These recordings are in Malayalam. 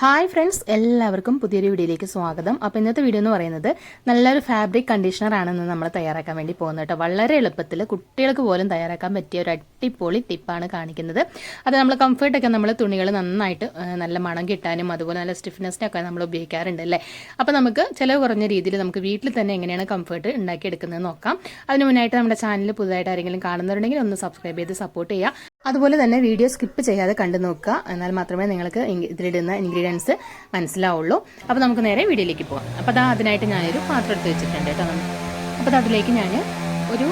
ഹായ് ഫ്രണ്ട്സ് എല്ലാവർക്കും പുതിയൊരു വീഡിയോയിലേക്ക് സ്വാഗതം. അപ്പോൾ ഇന്നത്തെ വീഡിയോ എന്ന് പറയുന്നത് നല്ലൊരു ഫാബ്രിക് കണ്ടീഷണർ ആണെന്ന് നമ്മൾ തയ്യാറാക്കാൻ വേണ്ടി പോകുന്നത് കേട്ടോ. വളരെ എളുപ്പത്തിൽ കുട്ടികൾക്ക് പോലും തയ്യാറാക്കാൻ പറ്റിയ ഒരു അടിപൊളി ടിപ്പാണ് കാണിക്കുന്നത്. അത് നമ്മൾ കംഫർട്ടൊക്കെ നമ്മൾ തുണികൾ നന്നായിട്ട് നല്ല മണം കിട്ടാനും അതുപോലെ നല്ല സ്റ്റിഫ്നെസ്സിനൊക്കെ നമ്മൾ ഉപയോഗിക്കാറുണ്ട് അല്ലേ? അപ്പോൾ നമുക്ക് ചിലവ് കുറഞ്ഞ രീതിയിൽ നമുക്ക് വീട്ടിൽ തന്നെ എങ്ങനെയാണ് കംഫർട്ട് ഉണ്ടാക്കിയെടുക്കുന്നത് നോക്കാം. അതിന് മുന്നായിട്ട് നമ്മുടെ ചാനൽ പുതുതായിട്ട് ആരെങ്കിലും കാണുന്നുണ്ടെങ്കിൽ ഒന്ന് സബ്സ്ക്രൈബ് ചെയ്ത് സപ്പോർട്ട് ചെയ്യുക. അതുപോലെ തന്നെ വീഡിയോ സ്കിപ്പ് ചെയ്യാതെ കണ്ടു നോക്കുക. എന്നാൽ മാത്രമേ നിങ്ങൾക്ക് ഇതിലിടുന്ന ഇൻഗ്രീഡിയൻസ് മനസ്സിലാവുള്ളൂ. അപ്പോൾ നമുക്ക് നേരെ വീഡിയോയിലേക്ക് പോകാം അപ്പോൾ അതാ അതിനായിട്ട് ഞാനൊരു പാത്രം എടുത്ത് വെച്ചിട്ടുണ്ട് കേട്ടോ. അപ്പോൾ അത് അതിലേക്ക് ഞാൻ ഒരു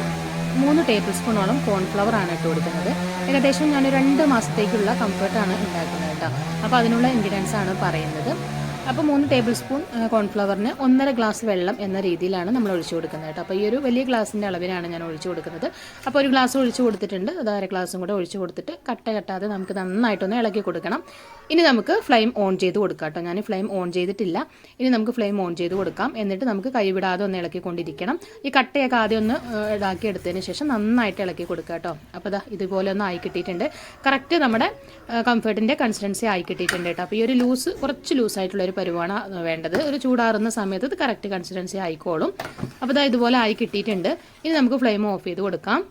മൂന്ന് ടേബിൾ സ്പൂണോളം കോൺഫ്ലവർ ആണ് ഇട്ട് കൊടുക്കുന്നത്. ഏകദേശം ഞാൻ രണ്ട് മാസത്തേക്കുള്ള കംഫർട്ടാണ് ഉണ്ടാക്കുന്നത് കേട്ടോ. അപ്പോൾ അതിനുള്ള ഇൻഗ്രീഡിയൻസ് ആണ് പറയുന്നത്. അപ്പോൾ മൂന്ന് ടേബിൾ സ്പൂൺ കോൺഫ്ലവറിന് ഒന്നര ഗ്ലാസ് വെള്ളം എന്ന രീതിയിലാണ് നമ്മൾ ഒഴിച്ചു കൊടുക്കുന്നത് കേട്ടോ. അപ്പോൾ ഈ ഒരു വലിയ ഗ്ലാസിന്റെ അളവിനാണ് ഞാൻ ഒഴിച്ചു കൊടുക്കുന്നത്. അപ്പോൾ ഒരു ഗ്ലാസ് ഒഴിച്ചു കൊടുത്തിട്ടുണ്ട്. അത് അര ഗ്ലാസും കൂടെ ഒഴിച്ചു കൊടുത്തിട്ട് കട്ട കട്ടാതെ നമുക്ക് നന്നായിട്ടൊന്ന് ഇളക്കി കൊടുക്കണം. ഇനി നമുക്ക് ഫ്ലെയിം ഓൺ ചെയ്ത് കൊടുക്കാം കേട്ടോ. ഞാൻ ഫ്ലെയിം ഓൺ ചെയ്തിട്ടില്ല. ഇനി നമുക്ക് ഫ്ലെയിം ഓൺ ചെയ്ത് കൊടുക്കാം. എന്നിട്ട് നമുക്ക് കൈവിടാതെ ഒന്ന് ഇളക്കിക്കൊണ്ടിരിക്കണം. ഈ കട്ടയൊക്കെ ആദ്യം ഒന്ന് ഇതാക്കി എടുത്തതിന് ശേഷം നന്നായിട്ട് ഇളക്കി കൊടുക്കുക കേട്ടോ. അപ്പോൾ ദാ ഇതുപോലെ ഒന്ന് ആയി കിട്ടിയിട്ടുണ്ട്. കറക്റ്റ് നമ്മുടെ കംഫർട്ടിന്റെ കൺസിസ്റ്റൻസി ആയി കിട്ടിയിട്ടുണ്ട് കേട്ടോ. അപ്പോൾ ഈ ഒരു ലൂസ് കുറച്ച് ലൂസായിട്ടുള്ള ഒരു പരുവാണ് വേണ്ടത്. ഒരു ചൂടാറുന്ന സമയത്ത് ഇത് കറക്റ്റ് കൺസിസ്റ്റൻസി ആയിക്കോളും. അപ്പോൾ ഇതാ ഇതുപോലെ ആയി കിട്ടിയിട്ടുണ്ട്. ഇനി നമുക്ക് ഫ്ലെയിം ഓഫ് ചെയ്ത് കൊടുക്കാം.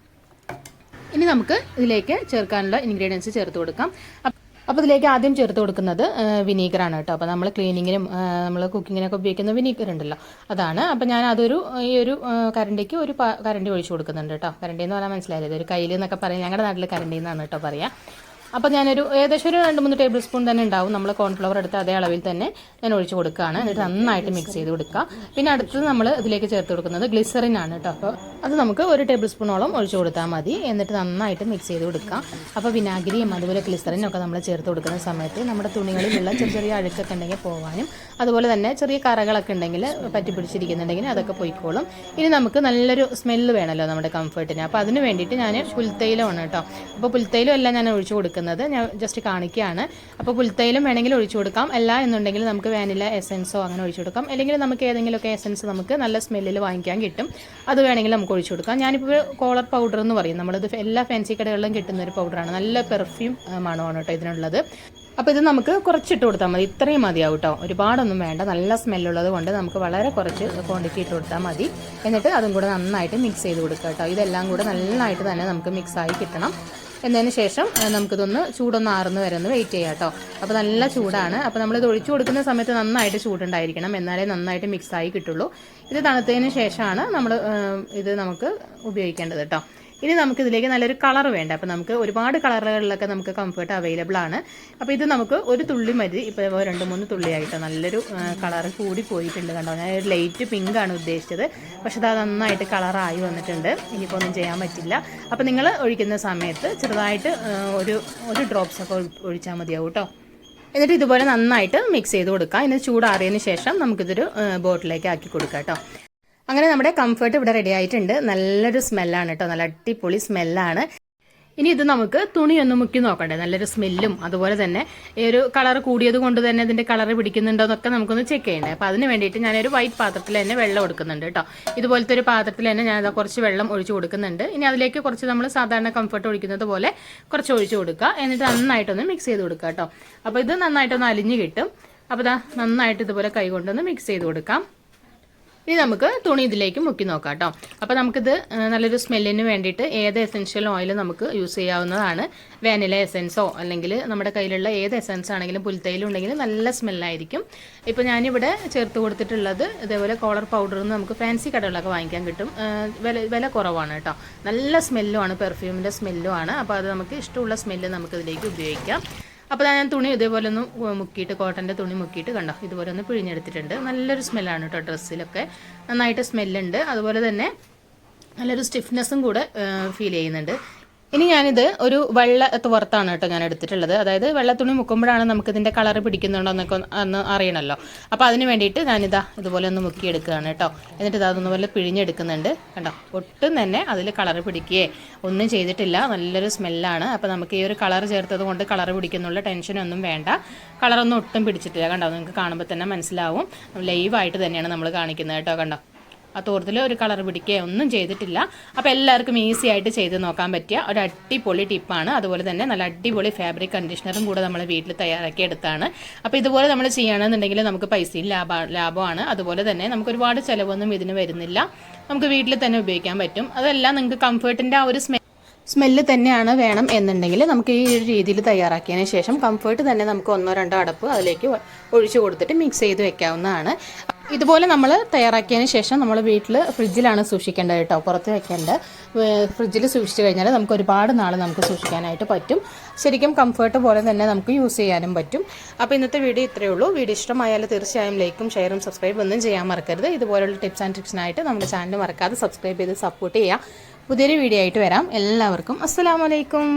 ഇനി നമുക്ക് ഇതിലേക്ക് ചേർക്കാനുള്ള ഇൻഗ്രീഡിയൻസ് ചേർത്ത് കൊടുക്കാം. അപ്പ- അപ്പോൾ ഇതിലേക്ക് ആദ്യം ചേർത്ത് കൊടുക്കുന്നത് വിനീഗറാണ് കേട്ടോ. അപ്പോൾ നമ്മൾ ക്ലീനിങ്ങിനും നമ്മൾ കുക്കിങ്ങിനൊക്കെ ഉപയോഗിക്കുന്ന വിനീഗർ ഉണ്ടല്ലോ. അതാണ്. അപ്പോൾ ഞാൻ അതൊരു ഈ ഒരു കരണ്ടിക്ക് ഒരു കരണ്ടി ഒഴിച്ചു കൊടുക്കുന്നുണ്ട് കേട്ടോ. കരണ്ടി എന്ന് പറഞ്ഞാൽ മനസ്സിലായില്ലേ? ഒരു കയ്യിൽ എന്നൊക്കെ പറയും. ഞങ്ങളുടെ നാട്ടിൽ കരണ്ടി എന്നാണ് കേട്ടോ പറയാം. അപ്പോൾ ഞാനൊരു ഏകദേശം ഒരു രണ്ട് മൂന്ന് ടേബിൾ സ്പൂൺ തന്നെ ഉണ്ടാവും. നമ്മൾ കോൺഫ്ലവർ എടുത്ത് അതേ അളവിൽ തന്നെ ഞാൻ ഒഴിച്ച് കൊടുക്കുകയാണ്. എന്നിട്ട് നന്നായിട്ട് മിക്സ് ചെയ്ത് കൊടുക്കുക. പിന്നെ അടുത്തത് നമ്മൾ ഇതിലേക്ക് ചേർത്ത് കൊടുക്കുന്നത് ഗ്ലിസറിൻ ആണ് കേട്ടോ അപ്പോൾ അത് നമുക്ക് ഒരു ടേബിൾ സ്പൂണോളം ഒഴിച്ച് കൊടുത്താൽ മതി. എന്നിട്ട് നന്നായിട്ട് മിക്സ് ചെയ്ത് കൊടുക്കുക. അപ്പോൾ വിനാഗിരിയും അതുപോലെ ഗ്ലിസറിനും ഒക്കെ നമ്മൾ ചേർത്ത് കൊടുക്കുന്ന സമയത്ത് നമ്മുടെ തുണികളിലുള്ള ചെറിയ ചെറിയ അഴുക്കൊക്കെ ഉണ്ടെങ്കിൽ പോകാനും അതുപോലെ തന്നെ ചെറിയ കറകളൊക്കെ ഉണ്ടെങ്കിൽ പറ്റി പിടിച്ചിരിക്കുന്നുണ്ടെങ്കിൽ അതൊക്കെ പോയിക്കോളും. ഇനി നമുക്ക് നല്ലൊരു സ്മെല്ല് വേണമല്ലോ നമ്മുടെ കംഫർട്ടിന് അപ്പോൾ അതിന് വേണ്ടിയിട്ട് ഞാൻ പുൽത്തൈലമാണ് കേട്ടോ അപ്പോൾ പുൽത്തൈലം എല്ലാം ഞാൻ ഒഴിച്ചു കൊടുക്കുന്നത് ഞാൻ ജസ്റ്റ് കാണിക്കുകയാണ് അപ്പോൾ പുൽത്തൈലും വേണമെങ്കിൽ ഒഴിച്ചു കൊടുക്കാം. അല്ല എന്നുണ്ടെങ്കിൽ നമുക്ക് വാനില എസൻസോ അങ്ങനെ ഒഴിച്ചു കൊടുക്കാം. അല്ലെങ്കിൽ നമുക്ക് ഏതെങ്കിലുമൊക്കെ എസൻസ് നമുക്ക് നല്ല സ്മെല്ലിൽ വാങ്ങിക്കാൻ കിട്ടും. അത് വേണമെങ്കിൽ നമുക്ക് ഒഴിച്ചു കൊടുക്കാം. ഞാനിപ്പോൾ കോളർ പൗഡർ എന്ന് പറയും. നമ്മളിത് എല്ലാ ഫാൻസി കടകളിലും കിട്ടുന്ന ഒരു പൗഡറാണ് നല്ല പെർഫ്യൂം മണമാണ് കേട്ടോ ഇതിനുള്ളത്. അപ്പോൾ ഇത് നമുക്ക് കുറച്ചിട്ട് കൊടുത്താൽ മതി. ഇത്രയും മതിയാവും കേട്ടോ ഒരുപാടൊന്നും വേണ്ട. നല്ല സ്മെല്ലുള്ളത് കൊണ്ട് നമുക്ക് വളരെ കുറച്ച് ക്വാണ്ടിറ്റി ഇട്ട് കൊടുത്താൽ മതി. എന്നിട്ട് അതും കൂടെ നന്നായിട്ട് മിക്സ് ചെയ്ത് കൊടുക്കുക കേട്ടോ ഇതെല്ലാം കൂടെ നന്നായിട്ട് തന്നെ നമുക്ക് മിക്സ് ആയി കിട്ടണം. എന്നതിന് ശേഷം നമുക്കിതൊന്ന് ചൂടൊന്ന് ആറുന്ന വരെ ഒന്ന് വെയിറ്റ് ചെയ്യാം കേട്ടോ അപ്പോൾ നല്ല ചൂടാണ്. അപ്പോൾ നമ്മളിത് ഒഴിച്ചു കൊടുക്കുന്ന സമയത്ത് നന്നായിട്ട് ചൂടുണ്ടായിരിക്കണം. എന്നാലേ നന്നായിട്ട് മിക്സ് ആയി കിട്ടുള്ളൂ. ഇത് തണുത്തതിന് ശേഷമാണ് നമ്മൾ ഇത് നമുക്ക് ഉപയോഗിക്കേണ്ടത് കേട്ടോ ഇനി നമുക്ക് ഇതിലേക്ക് നല്ലൊരു കളർ വേണ്ട? അപ്പോൾ നമുക്ക് ഒരുപാട് കളറുകളിലൊക്കെ നമുക്ക് കംഫർട്ട് അവൈലബിൾ ആണ്. അപ്പോൾ ഇത് നമുക്ക് ഒരു തുള്ളി മതി. ഇപ്പോൾ രണ്ട് മൂന്ന് തുള്ളിയായിട്ട് നല്ലൊരു കളർ കൂടി പോയിട്ടുണ്ട് കണ്ടോ? ഞാൻ ഒരു ലൈറ്റ് പിങ്ക് ആണ് ഉദ്ദേശിച്ചത്. പക്ഷെ അത് നന്നായിട്ട് കളറായി വന്നിട്ടുണ്ട്. ഇനിയിപ്പോൾ ഒന്നും ചെയ്യാൻ പറ്റില്ല. അപ്പോൾ നിങ്ങൾ ഒഴിക്കുന്ന സമയത്ത് ചെറുതായിട്ട് ഒരു ഒരു ഡ്രോപ്സ് ഒക്കെ ഒഴിച്ചാൽ മതിയാവും കേട്ടോ എന്നിട്ട് ഇതുപോലെ നന്നായിട്ട് മിക്സ് ചെയ്ത് കൊടുക്കുക ഇനി ചൂടാറിയതിന് ശേഷം നമുക്കിതൊരു ബോട്ടിലേക്ക് ആക്കി കൊടുക്കാം കേട്ടോ അങ്ങനെ നമ്മുടെ കംഫർട്ട് ഇവിടെ റെഡി ആയിട്ടുണ്ട്. നല്ലൊരു സ്മെല്ലാണ് കേട്ടോ നല്ല അടിപൊളി സ്മെല്ലാണ് ഇനി ഇത് നമുക്ക് തുണിയൊന്ന് മുക്കി നോക്കണ്ടേ. നല്ലൊരു സ്മെല്ലും അതുപോലെ തന്നെ ഈ ഒരു കളർ കൂടിയത് കൊണ്ട് തന്നെ ഇതിന്റെ കളർ പിടിക്കുന്നുണ്ടോ എന്നൊക്കെ നമുക്കൊന്ന് ചെക്ക് ചെയ്യണ്ടേ. അപ്പോൾ അതിന് വേണ്ടിയിട്ട് ഞാനൊരു വൈറ്റ് പാത്രത്തിൽ തന്നെ വെള്ളം എടുക്കുന്നുണ്ട് കേട്ടോ ഇതുപോലത്തെ ഒരു പാത്രത്തിൽ തന്നെ ഞാൻ കുറച്ച് വെള്ളം ഒഴിച്ചു കൊടുക്കുന്നുണ്ട്. ഇനി അതിലേക്ക് കുറച്ച് നമ്മൾ സാധാരണ കംഫർട്ട് ഒഴിക്കുന്നത് പോലെ കുറച്ച് ഒഴിച്ചു കൊടുക്കുക. എന്നിട്ട് നന്നായിട്ടൊന്ന് മിക്സ് ചെയ്ത് കൊടുക്കുക കേട്ടോ അപ്പോൾ ഇത് നന്നായിട്ടൊന്ന് അലിഞ്ഞ് കിട്ടും. അപ്പോൾ ഇതാ നന്നായിട്ട് ഇതുപോലെ കൈ കൊണ്ടൊന്ന് മിക്സ് ചെയ്ത് കൊടുക്കാം. ഇനി നമുക്ക് തുണി ഇതിലേക്ക് മുക്കി നോക്കാം കേട്ടോ അപ്പോൾ നമുക്കിത് നല്ലൊരു സ്മെല്ലിന് വേണ്ടിയിട്ട് ഏത് എസെൻഷ്യൽ ഓയിൽ നമുക്ക് യൂസ് ചെയ്യാവുന്നതാണ്? വാനില എസെൻസോ അല്ലെങ്കിൽ നമ്മുടെ കയ്യിലുള്ള ഏത് എസെൻസ് ആണെങ്കിലും പുൽത്തൈലും ഉണ്ടെങ്കിൽ നല്ല സ്മെല്ലായിരിക്കും ഇപ്പോൾ ഞാനിവിടെ ചേർത്ത് കൊടുത്തിട്ടുള്ളത് ഇതേപോലെ കോളർ പൗഡർ നമുക്ക് ഫാൻസി കടകളിലൊക്കെ വാങ്ങിക്കാൻ കിട്ടും. വില വില കുറവാണ് കേട്ടോ. നല്ല സ്മെല്ലുമാണ് പെർഫ്യൂമിന്റെ സ്മെല്ലുമാണ് അപ്പോൾ അത് നമുക്ക് ഇഷ്ടമുള്ള സ്മെല്ല് നമുക്ക് ഇതിലേക്ക് ഉപയോഗിക്കാം. അപ്പോൾ ഞാൻ തുണി ഇതേപോലെ ഒന്ന് മുക്കിയിട്ട് കോട്ടന്റെ തുണി മുക്കിയിട്ട് കണ്ടോ ഇതുപോലെ ഒന്ന് പിഴിഞ്ഞെടുത്തിട്ടുണ്ട്. നല്ലൊരു സ്മെല്ലാണ് കേട്ടോ ഡ്രസ്സിലൊക്കെ. നന്നായിട്ട് സ്മെല്ലുണ്ട്. അതുപോലെ തന്നെ നല്ലൊരു സ്റ്റിഫ്നെസ്സും കൂടെ ഫീൽ ചെയ്യുന്നുണ്ട്. ഇനി ഞാനിത് ഒരു വെള്ള തുവർത്താണ് കേട്ടോ ഞാൻ എടുത്തിട്ടുള്ളത്. അതായത് വെള്ള തുണി മുക്കുമ്പോഴാണ് നമുക്ക് ഇതിന്റെ കളർ പിടിക്കുന്നുണ്ടോ എന്നൊക്കെ ഒന്ന് അറിയണമല്ലോ അപ്പോൾ അതിന് വേണ്ടിയിട്ട് ഞാനിതാ ഇതുപോലെ ഒന്ന് മുക്കിയെടുക്കുകയാണ് കേട്ടോ. എന്നിട്ട് ഇതാ അതൊന്നുപോലെ പിഴിഞ്ഞെടുക്കുന്നുണ്ട്. കണ്ടോ? ഒട്ടും തന്നെ അതിൽ കളർ പിടിക്കുകയെ ഒന്നും ചെയ്തിട്ടില്ല. നല്ലൊരു സ്മെല്ലാണ്. അപ്പോൾ നമുക്ക് ഈ ഒരു കളർ ചേർത്തത് കൊണ്ട് കളർ പിടിക്കുന്നുള്ള ടെൻഷനൊന്നും വേണ്ട. കളറൊന്നും ഒട്ടും പിടിച്ചിട്ടില്ല. കണ്ടോ? നിങ്ങൾക്ക് കാണുമ്പോൾ തന്നെ മനസ്സിലാവും. ലൈവായിട്ട് തന്നെയാണ് നമ്മൾ കാണിക്കുന്നത് കേട്ടോ. കണ്ടോ? ആ തോർത്തിൽ ഒരു കളർ പിടിക്കുകയോ ഒന്നും ചെയ്തിട്ടില്ല. അപ്പോൾ എല്ലാവർക്കും ഈസി ആയിട്ട് ചെയ്ത് നോക്കാൻ പറ്റിയ ഒരു അടിപൊളി ടിപ്പാണ് അതുപോലെ തന്നെ നല്ല അടിപൊളി ഫാബ്രിക് കണ്ടീഷണറും കൂടെ നമ്മൾ വീട്ടിൽ തയ്യാറാക്കി എടുത്താണ്. അപ്പോൾ ഇതുപോലെ നമ്മൾ ചെയ്യുകയാണെന്നുണ്ടെങ്കിൽ നമുക്ക് പൈസയും ലാഭ ലാഭമാണ്. അതുപോലെ തന്നെ നമുക്ക് ഒരുപാട് ചിലവൊന്നും ഇതിന് വരുന്നില്ല. നമുക്ക് വീട്ടിൽ തന്നെ ഉപയോഗിക്കാൻ പറ്റും. അതെല്ലാം നിങ്ങൾക്ക് കംഫർട്ടിന്റെ ആ ഒരു സ്മെ സ്മെല്ല് തന്നെയാണ് വേണം എന്നുണ്ടെങ്കിൽ നമുക്ക് ഈ ഒരു രീതിയിൽ തയ്യാറാക്കിയതിന് ശേഷം കംഫർട്ട് തന്നെ നമുക്ക് ഒന്നോ രണ്ടോ അടപ്പ് അതിലേക്ക് ഒഴിച്ചു കൊടുത്തിട്ട് മിക്സ് ചെയ്ത് വെക്കാവുന്നതാണ്. ഇതുപോലെ നമ്മൾ തയ്യാറാക്കിയതിന് ശേഷം നമ്മൾ വീട്ടിൽ ഫ്രിഡ്ജിലാണ് സൂക്ഷിക്കേണ്ടത് കേട്ടോ. പുറത്ത് വെക്കേണ്ടത് ഫ്രിഡ്ജിൽ സൂക്ഷിച്ചു കഴിഞ്ഞാൽ നമുക്ക് ഒരുപാട് നാൾ നമുക്ക് സൂക്ഷിക്കാനായിട്ട് പറ്റും. ശരിക്കും കംഫർട്ട് പോലെ തന്നെ നമുക്ക് യൂസ് ചെയ്യാനും പറ്റും. അപ്പോൾ ഇന്നത്തെ വീഡിയോ ഇത്രയേ ഉള്ളൂ. വീഡിയോ ഇഷ്ടമായാൽ തീർച്ചയായും ലൈക്കും ഷെയറും സബ്സ്ക്രൈബ് ഒന്നും ചെയ്യാൻ മറക്കരുത്. ഇതുപോലുള്ള ടിപ്സ് ആൻഡ് ട്രിക്സിനായിട്ട് നമ്മുടെ ചാനൽ മറക്കാതെ സബ്സ്ക്രൈബ് ചെയ്ത് സപ്പോർട്ട് ചെയ്യുക. പുതിയൊരു വീഡിയോ ആയിട്ട് വരാം. എല്ലാവർക്കും അസ്സലാമലൈക്കും